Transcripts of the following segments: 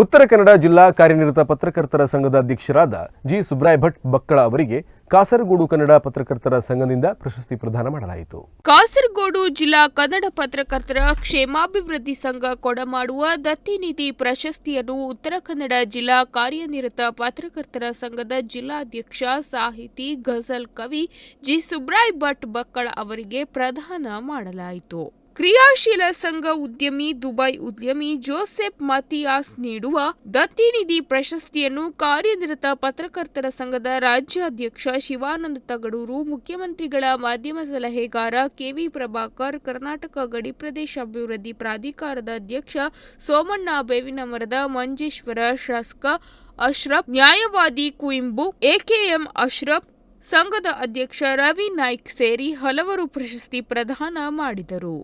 ಉತ್ತರ ಕನ್ನಡ ಜಿಲ್ಲಾ ಕಾರ್ಯನಿರತ ಪತ್ರಕರ್ತರ ಸಂಘದ ಅಧ್ಯಕ್ಷರಾದ ಜಿ ಸುಬ್ರಾಯ್ ಭಟ್ ಬಕ್ಕಳ ಅವರಿಗೆ ಕಾಸರಗೋಡು ಕನ್ನಡ ಪತ್ರಕರ್ತರ ಸಂಘದಿಂದ ಪ್ರಶಸ್ತಿ ಪ್ರದಾನ ಮಾಡಲಾಯಿತು. ಕಾಸರಗೋಡು ಜಿಲ್ಲಾ ಕನ್ನಡ ಪತ್ರಕರ್ತರ ಕ್ಷೇಮಾಭಿವೃದ್ಧಿ ಸಂಘ ಕೊಡಮಾಡುವ ದತ್ತಿನಿಧಿ ಪ್ರಶಸ್ತಿಯನ್ನು ಉತ್ತರ ಕನ್ನಡ ಜಿಲ್ಲಾ ಕಾರ್ಯನಿರತ ಪತ್ರಕರ್ತರ ಸಂಘದ ಜಿಲ್ಲಾಧ್ಯಕ್ಷ ಸಾಹಿತಿ ಗಜಲ್ ಕವಿ ಜಿ ಸುಬ್ರಾಯ್ ಭಟ್ ಬಕ್ಕಳ ಅವರಿಗೆ ಪ್ರದಾನ ಮಾಡಲಾಯಿತು. ಕ್ರಿಯಾಶೀಲ ಸಂಘ ಉದ್ಯಮಿ, ದುಬೈ ಉದ್ಯಮಿ ಜೋಸೆಫ್ ಮತಿಯಾಸ್ ನೀಡುವ ದತ್ತಿನಿಧಿ ಪ್ರಶಸ್ತಿಯನ್ನು ಕಾರ್ಯನಿರತ ಪತ್ರಕರ್ತರ ಸಂಘದ ರಾಜ್ಯಾಧ್ಯಕ್ಷ ಶಿವಾನಂದ ತಗಡೂರು, ಮುಖ್ಯಮಂತ್ರಿಗಳ ಮಾಧ್ಯಮ ಸಲಹೆಗಾರ ಕೆವಿ ಪ್ರಭಾಕರ್, ಕರ್ನಾಟಕ ಗಡಿ ಪ್ರದೇಶ ಅಭಿವೃದ್ಧಿ ಪ್ರಾಧಿಕಾರದ ಅಧ್ಯಕ್ಷ ಸೋಮಣ್ಣ ಬೇವಿನಮರದ, ಮಂಜೇಶ್ವರ ಶಾಸಕ ಅಶ್ರಫ್, ನ್ಯಾಯವಾದಿ ಕುಯಿಂಬು ಎಕೆಎಂ ಅಶ್ರಫ್ ಸಂಘದ ಅಧ್ಯಕ್ಷ ರವಿ ನಾಯ್ಕ್ ಸೇರಿ ಹಲವರು ಪ್ರಶಸ್ತಿ ಪ್ರದಾನ ಮಾಡಿದರು.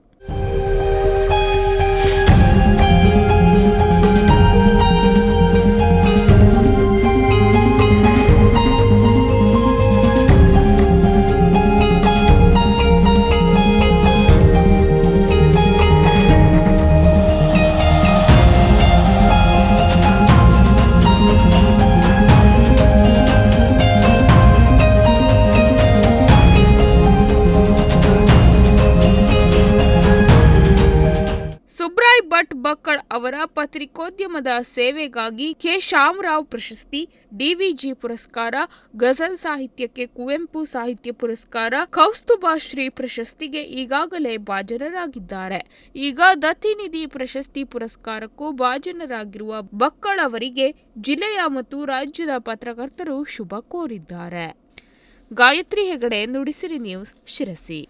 ಅವರ ಪತ್ರಿಕೋದ್ಯಮದ ಸೇವೆಗಾಗಿ ಕೆ. ಶ್ಯಾಮರಾವ್ ಪ್ರಶಸ್ತಿ, ಡಿವಿಜಿ ಪುರಸ್ಕಾರ, ಗಜಲ್ ಸಾಹಿತ್ಯಕ್ಕೆ ಕುವೆಂಪು ಸಾಹಿತ್ಯ ಪುರಸ್ಕಾರ, ಕೌಸ್ತುಭಾ ಶ್ರೀ ಪ್ರಶಸ್ತಿಗೆ ಈಗಾಗಲೇ ಭಾಜನರಾಗಿದ್ದಾರೆ. ಈಗ ದತ್ತಿನಿಧಿ ಪ್ರಶಸ್ತಿ ಪುರಸ್ಕಾರಕ್ಕೂ ಭಾಜನರಾಗಿರುವ ಬಕ್ಕಳವರಿಗೆ ಜಿಲ್ಲೆಯ ಮತ್ತು ರಾಜ್ಯದ ಪತ್ರಕರ್ತರು ಶುಭ ಕೋರಿದ್ದಾರೆ. ಗಾಯತ್ರಿ ಹೆಗಡೆ ನುಡಿಸಿರಿ ನ್ಯೂಸ್ ಶಿರಸಿ.